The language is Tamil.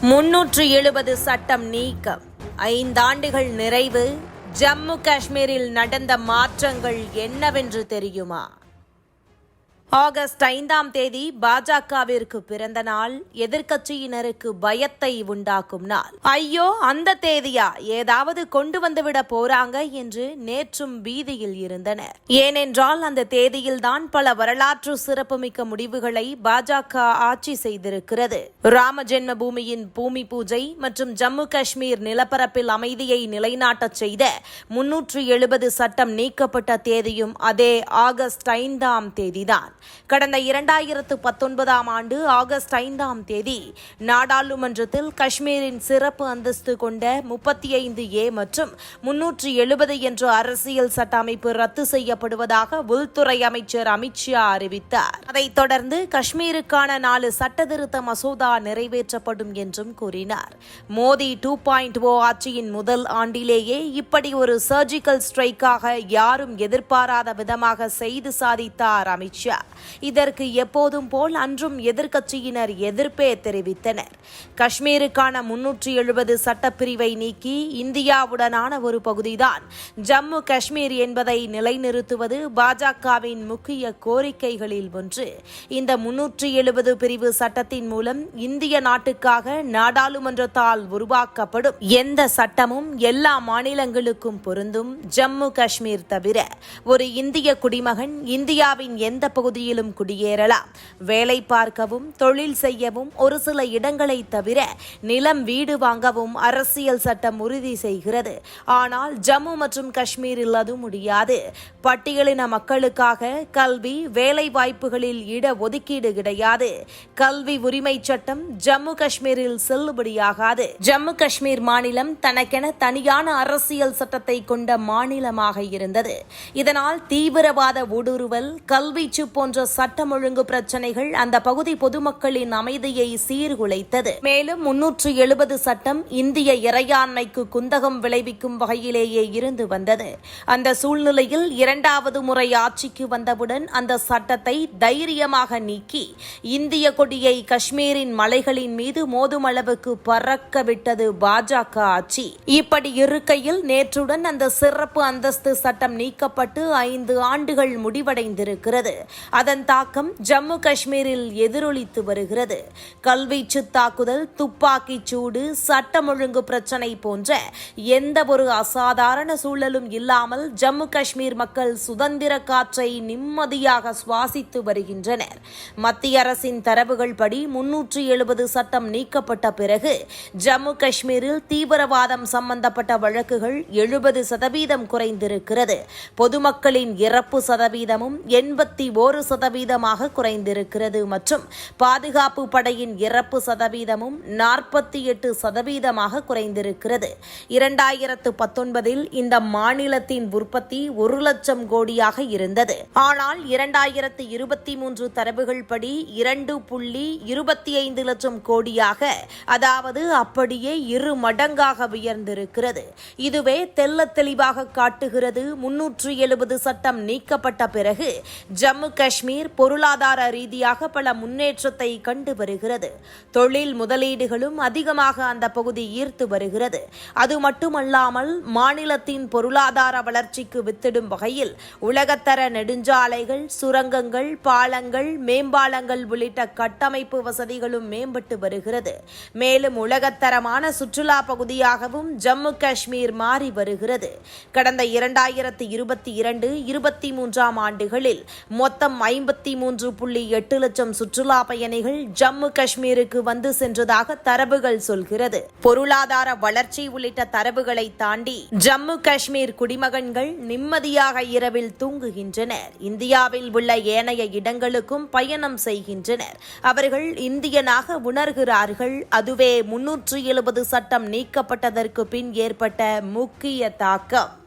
முன்னூற்று எழுபது சட்டம் நீக்கம். ஐந்தாண்டுகள் நிறைவு. ஜம்மு காஷ்மீரில் நடந்த மாற்றங்கள் என்னவென்று தெரியுமா? ஆகஸ்ட் ஐந்தாம் தேதி பாஜகவிற்கு பிறந்த நாள். எதிர்க்கட்சியினருக்கு பயத்தை உண்டாக்கும் நாள். ஐயோ அந்த தேதியா? ஏதாவது கொண்டு வந்துவிட போறாங்க என்று நேற்றும் பீதியில் இருந்தனர். ஏனென்றால் அந்த தேதியில்தான் பல வரலாற்று சிறப்புமிக்க முடிவுகளை பாஜக ஆட்சி செய்திருக்கிறது. ராம ஜென்ம பூமியின் பூமி பூஜை மற்றும் ஜம்மு காஷ்மீர் நிலப்பரப்பில் அமைதியை நிலைநாட்டச் செய்த முன்னூற்று எழுபது சட்டம் நீக்கப்பட்ட தேதியும் அதே ஆகஸ்ட் ஐந்தாம் தேதிதான். கடந்த இரண்டாயிரத்து பத்தொன்பதாம் ஆண்டு ஆகஸ்ட் ஐந்தாம் தேதி நாடாளுமன்றத்தில் காஷ்மீரின் சிறப்பு அந்தஸ்து கொண்ட முப்பத்தி ஐந்து ஏ மற்றும் முன்னூற்று எழுபது என்ற அரசியல் சட்ட அமைப்பு ரத்து செய்யப்படுவதாக உள்துறை அமைச்சர் அமித்ஷா அறிவித்தார். அதைத் தொடர்ந்து காஷ்மீருக்கான நாலு சட்டத்திருத்த மசோதா நிறைவேற்றப்படும் என்றும் கூறினார். மோடி டூ பாயிண்ட் ஓ ஆட்சியின் முதல் ஆண்டிலேயே இப்படி ஒரு சர்ஜிக்கல் ஸ்ட்ரைக்காக யாரும் எதிர்பாராத விதமாக செய்து சாதித்தார் அமித்ஷா இதற்கு எப்போதும் போல் அன்றும் எதிர்க்கட்சியினர் எதிர்ப்பே தெரிவித்தனர். காஷ்மீருக்கான முன்னூற்றி எழுபது சட்டப்பிரிவை நீக்கி இந்தியாவுடனான ஒரு பகுதிதான். ஜம்மு காஷ்மீர் என்பதை நிலைநிறுத்துவது பாஜகவின் முக்கிய கோரிக்கைகளில் ஒன்று. இந்த முன்னூற்றி எழுபது பிரிவு சட்டத்தின் மூலம் இந்திய நாட்டுக்காக நாடாளுமன்றத்தால் உருவாக்கப்படும் எந்த சட்டமும் எல்லா மாநிலங்களுக்கும் பொருந்தும் ஜம்மு காஷ்மீர் தவிர. ஒரு இந்திய குடிமகன் இந்தியாவின் எந்த பகுதியில் பகுதியிலும் குடியேறலாம். வேலை பார்க்கவும் தொழில் செய்யவும் ஒரு சில இடங்களை தவிர நிலம் வீடு வாங்கவும் அரசியல் சட்டம் உறுதி செய்கிறது. ஆனால் ஜம்மு மற்றும் காஷ்மீரில் அது முடியாது. பட்டியலின மக்களுக்காக கல்வி வேலை வாய்ப்புகளில் இட ஒதுக்கீடு கிடையாது. கல்வி உரிமை சட்டம் ஜம்மு காஷ்மீரில் செல்லுபடியாகாது. ஜம்மு காஷ்மீர் மாநிலம் தனக்கென தனியான அரசியல் சட்டத்தை கொண்ட மாநிலமாக இருந்தது. இதனால் தீவிரவாத ஊடுருவல் கல்வீச்சு போன்ற போன்ற சட்டம் ஒழுங்கு பிரச்சனைகள் அந்த பகுதி பொதுமக்களின் அமைதியை சீர்குலைத்தது. மேலும் முன்னூற்று எழுபது சட்டம் இந்திய இறையாண்மைக்கு குந்தகம் விளைவிக்கும் வகையிலேயே இருந்து வந்தது. அந்த சூழ்நிலையில் இரண்டாவது முறை ஆட்சிக்கு வந்தவுடன் அந்த சட்டத்தை தைரியமாக நீக்கி இந்திய கொடியை காஷ்மீரின் மலைகளின் மீது மோதும் அளவுக்கு பறக்க விட்டது பாஜக ஆட்சி. இப்படி இருக்கையில் நேற்றுடன் அந்த சிறப்பு அந்தஸ்து சட்டம் நீக்கப்பட்டு ஐந்து ஆண்டுகள் முடிவடைந்திருக்கிறது. அதன் தாக்கம் ஜம்மு காஷ்மீரில் எதிரொலித்து வருகிறது. கல்வீச்சு தாக்குதல் துப்பாக்கிச் சூடு சட்டம் ஒழுங்கு பிரச்சனை போன்ற எந்த ஒரு அசாதாரண சூழலும் இல்லாமல் ஜம்மு காஷ்மீர் மக்கள் சுதந்திர காற்றை நிம்மதியாக சுவாசித்து வருகின்றனர். மத்திய அரசின் தரவுகள் படி முன்னூற்று எழுபது சட்டம் நீக்கப்பட்ட பிறகு ஜம்மு காஷ்மீரில் தீவிரவாதம் சம்பந்தப்பட்ட வழக்குகள் எழுபது சதவீதம் குறைந்திருக்கிறது. பொதுமக்களின் இறப்பு சதவீதமும் எண்பத்தி ஓரு சதவீதமாக குறைந்திருக்கிறது மற்றும் பாதுகாப்பு படையின் இறப்பு சதவீதமும் நாற்பத்தி எட்டு சதவீதமாக குறைந்திருக்கிறது. இரண்டாயிரத்து பத்தொன்பதில் இந்த மாநிலத்தின் உற்பத்தி ஒரு லட்சம் கோடியாக இருந்தது. ஆனால் இரண்டாயிரத்து இருபத்தி மூன்று தரவுகள் படி இரண்டு புள்ளி இருபத்தி ஐந்து லட்சம் கோடியாக அதாவது அப்படியே இரு மடங்காக உயர்ந்திருக்கிறது. இதுவே தெல்ல தெளிவாக காட்டுகிறது. முன்னூற்று எழுபது சட்டம் நீக்கப்பட்ட பிறகு ஜம்மு காஷ்மீர் காஷ்மீர் பொருளாதார ரீதியாக பல முன்னேற்றத்தை கண்டு வருகிறது. தொழில் முதலீடுகளும் அதிகமாக அந்த பகுதி ஈர்த்து வருகிறது. அது மட்டுமல்லாமல் மாநிலத்தின் பொருளாதார வளர்ச்சிக்கு வித்திடும் வகையில் உலகத்தர நெடுஞ்சாலைகள் சுரங்கங்கள் பாலங்கள் மேம்பாலங்கள் உள்ளிட்ட கட்டமைப்பு வசதிகளும் மேம்பட்டு வருகிறது. மேலும் உலகத்தரமான சுற்றுலா பகுதியாகவும் ஜம்மு காஷ்மீர் மாறி வருகிறது. கடந்த இரண்டாயிரத்தி இருபத்தி இரண்டு இருபத்தி மூன்றாம் ஆண்டுகளில் மொத்தம் ஐம்பத்தி மூன்று புள்ளி எட்டு லட்சம் சுற்றுலா பயணிகள் ஜம்மு காஷ்மீருக்கு வந்து சென்றதாக தரவுகள் சொல்கிறது. பொருளாதார வளர்ச்சி உள்ளிட்ட தரவுகளை தாண்டி ஜம்மு காஷ்மீர் குடிமகன்கள் நிம்மதியாக இரவில் தூங்குகின்றனர். இந்தியாவில் உள்ள ஏனைய இடங்களுக்கும் பயணம் செய்கின்றனர். அவர்கள் இந்தியனாக உணர்கிறார்கள். அதுவே முன்னூற்று எழுபது சட்டம் நீக்கப்பட்டதற்கு பின் ஏற்பட்ட முக்கிய தாக்கம்.